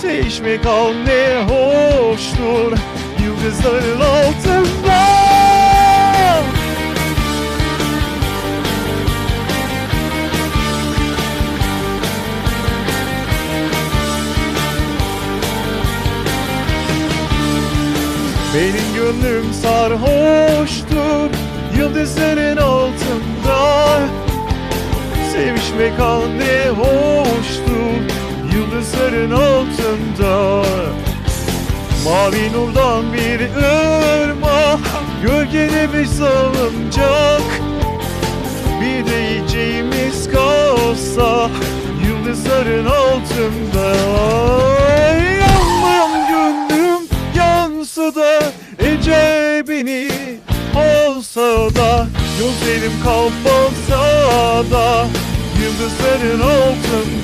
Sevişmek al ne hoştur Yıldızların altında. Benim gönlüm sarhoştur Yıldızların altında. Sevişmek al ne hoştur Yıldızların altında. Mavi nurdan bir ırmak Gölgede bir salıncak Bir de yiyeceğimiz kalsa Yıldızların altında. Yanmam gönlüm yansa da Ece beni olsa da Gözlerim kapatsa da Yıldızların altında